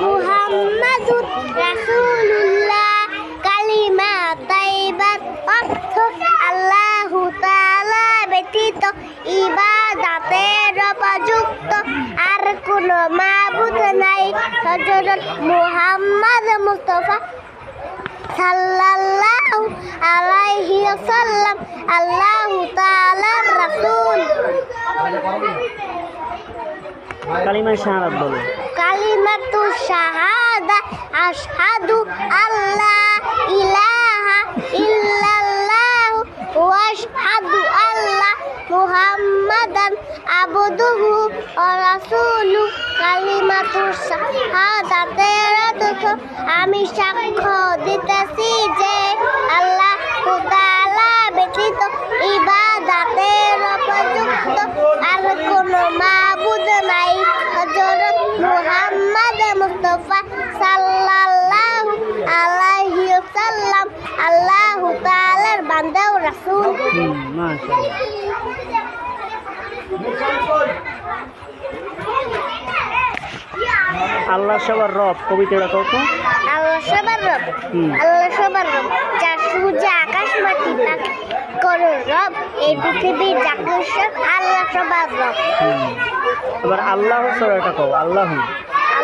মুহাম্মাদুর রাসূলুল্লাহ। কালিমা তাইবার অর্থ আল্লাহু তাআলা ব্যতীত, ইবাদাতের উপযুক্ত। আর কোনো মাবুদ নাই হযরত মুহাম্মদ মুস্তাফা সাল্লাল্লাহু আলাইহি ওয়াসাল্লাম। আল্লাহু তাআলার রাসূল। শাহাদাত বলো। কালিমাতু শাহাদা আশহাদু আল্লা ইলাহা ইল্লাল্লাহ ওয়া আশহাদু আল্লা মুহাম্মাদান আবদুহু ওয়া রাসূলু। কালিমাতু আমি সাক্ষ্য দিতেছি যে আল্লাহ তাআলা ব্যতীত ইবাদাতের উপযুক্ত আর কোনো মাবুদ নাই হযরত মুহাম্মদ মুস্তাফা সাল্লাল্লাহু আলাইহি ওয়াসাল্লাম আল্লাহু তাআলার বান্দা ও রাসূল। আল্লাহ সবার রব কবিতাটা কত আল্লাহ সবার রব। আল্লাহ সবার রব যার সূর্য আকাশ মাটি পাখি করো রব এই পৃথিবীর জাগর সব আল্লাহ সবার রব। এবার আল্লাহ সরাটা কও আল্লাহ।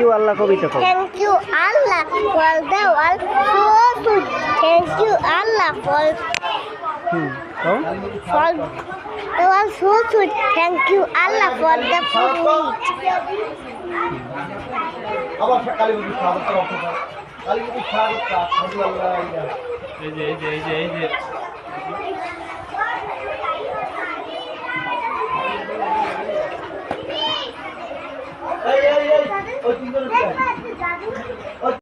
ইউ আল্লাহ কবিতা you Allah for the world so good. Thank you Allah for hmm for the world so good. Thank you Allah for the food. আবার কালীপতি স্বাগত কালীপতি স্বাগত আল্লাহ এই যে এই যে এই যে ও কি করে